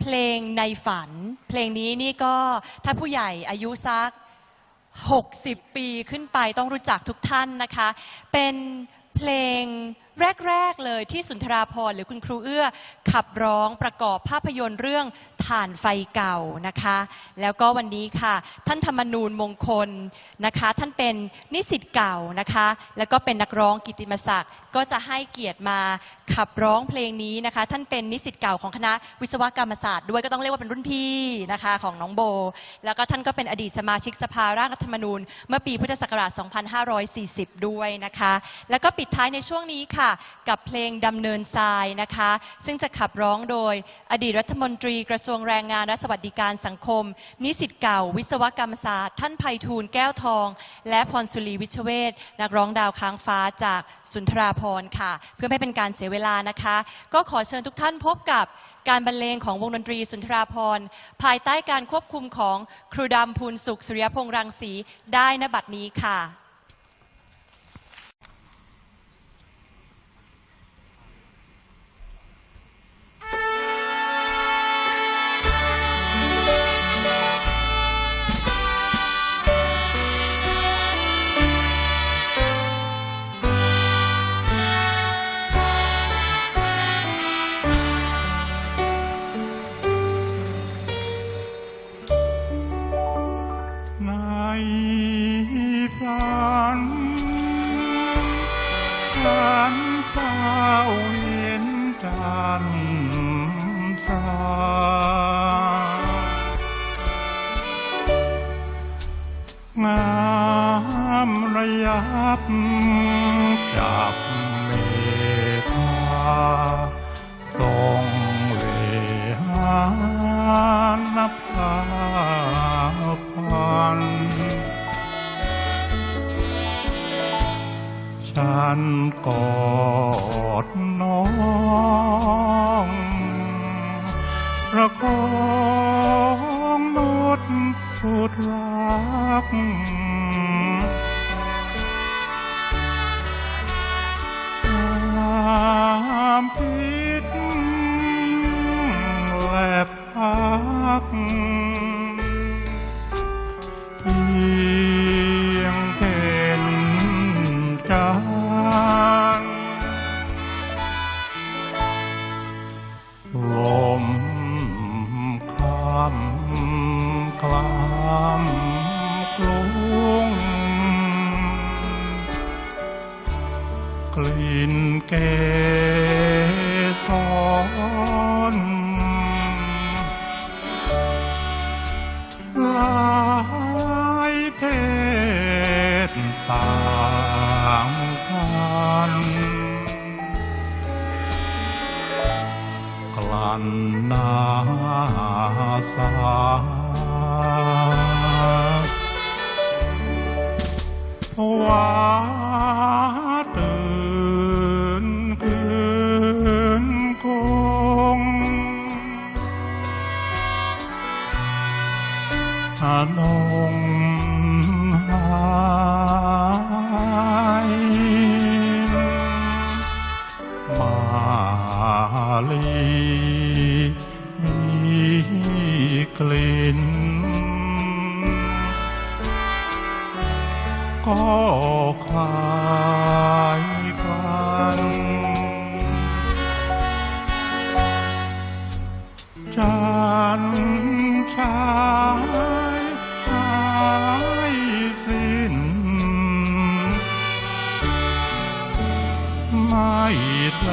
เพลงในฝัน เพลงนี้นี่ก็ถ้าผู้ใหญ่อายุสัก 60 ปีขึ้นไปต้องรู้จักทุกท่านนะคะ เป็นเพลง แรก ๆ เลยที่สุนทราพรหรือคุณครูเอื้อ ขับร้องประกอบภาพยนตร์เรื่องถ่านไฟเก่านะคะ แล้วก็วันนี้ค่ะ ท่านธรรมนูญมงคลนะคะ ท่านเป็นนิสิตเก่านะคะ แล้วก็เป็นนักร้องกิตติมศักดิ์ก็จะให้เกียรติมาขับร้องเพลงนี้นะคะ ท่านเป็นนิสิตเก่าของคณะวิศวกรรมศาสตร์ด้วยก็ต้องเรียกว่าเป็นรุ่นพี่นะคะของน้องโบ แล้วก็ท่านก็เป็นอดีตสมาชิกสภาร่างรัฐธรรมนูญ เมื่อปีพุทธศักราช 2540 ด้วยนะคะ แล้วก็ปิดท้ายในช่วงนี้ค่ะกับเพลงดำเนินทรายนะคะ ซึ่งจะขับร้องโดยอดีตรัฐมนตรีกระทรวงแรงงานและสวัสดิการสังคม นิสิตเก่า วิศวกรรมศาสตร์ ท่านไพฑูรย์แก้วทอง และพรสุรีวิชเวศนักร้องดาวค้างฟ้าจากสุนทราพรณ์ค่ะ เพื่อไม่เป็นการเสียเวลานะคะ ก็ขอเชิญทุกท่านพบกับการบรรเลงของวงดนตรีสุนทราพรภายใต้การควบคุมของครูดำพูนสุขสุริยพงษ์รังสีได้ณบัดนี้ค่ะ ยับจับเมฆาทรงเลหานภาพันฉันกอดน้องประคองนุดสุดรัก เกสรลายเพศต่างกันกลั่นนาสาว่า ริน ก็คลายกันจันท์ชายหายสิ้น ไม่แล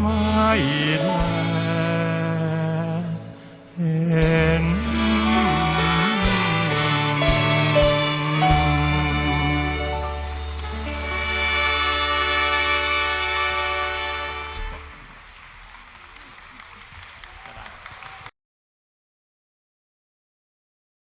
ไม่นาน